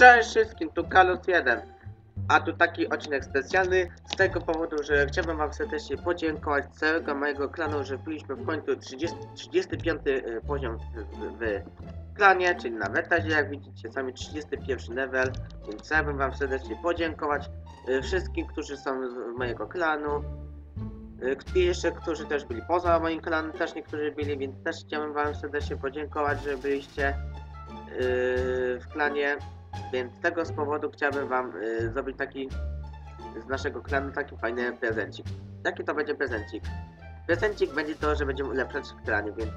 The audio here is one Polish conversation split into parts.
Cześć wszystkim, tu Kalus 1. A tu taki odcinek specjalny z tego powodu, że chciałbym wam serdecznie podziękować całego mojego klanu, że byliśmy w końcu 30, 35 y, poziom w, w, w klanie, czyli na wetazie, jak widzicie sami 31 level, więc chciałbym wam serdecznie podziękować y, wszystkim, którzy są z mojego klanu. y, I jeszcze, którzy też byli poza moim klanem, też niektórzy byli, więc też chciałbym wam serdecznie podziękować, że byliście w klanie. Więc z tego z powodu chciałbym wam y, zrobić taki z naszego klanu taki fajny prezencik. Jaki to będzie prezencik? Prezencik będzie to, że będziemy ulepszać w klanie, więc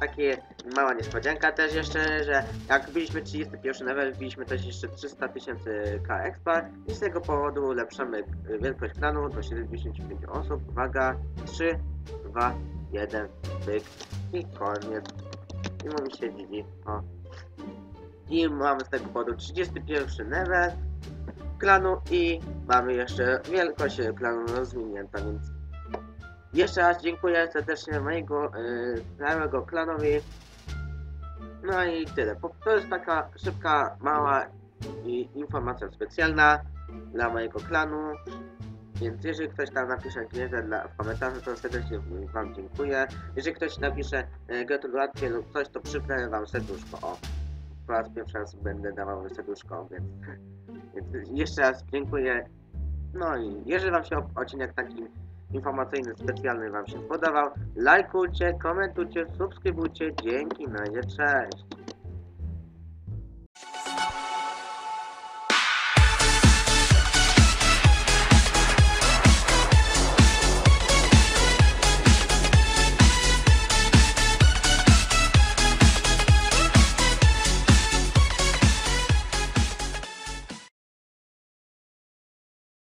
takie mała niespodzianka też jeszcze, że jak byliśmy 31 level, wbiliśmy też jeszcze 300 tysięcy K expa i z tego powodu ulepszamy wielkość klanu do 75 osób. Uwaga, 3, 2, 1, pyk i koniec. I mówi się GG. O. I mamy z tego powodu 31 level klanu i mamy jeszcze wielkość klanu rozwinięta, więc jeszcze raz dziękuję serdecznie mojego yy, klanowi. No i tyle. To jest taka szybka, mała i informacja specjalna dla mojego klanu. Więc jeżeli ktoś tam napisze gwiezdę dla, w komentarzu, to serdecznie wam dziękuję. Jeżeli ktoś napisze e, gratulacje lub coś, to przykleję wam serduszko. O, raz pierwszy raz będę dawał serduszko, więc, więc jeszcze raz dziękuję. No i jeżeli wam się odcinek taki informacyjny, specjalny wam się podobał, lajkujcie, komentujcie, subskrybujcie. Dzięki, no i cześć.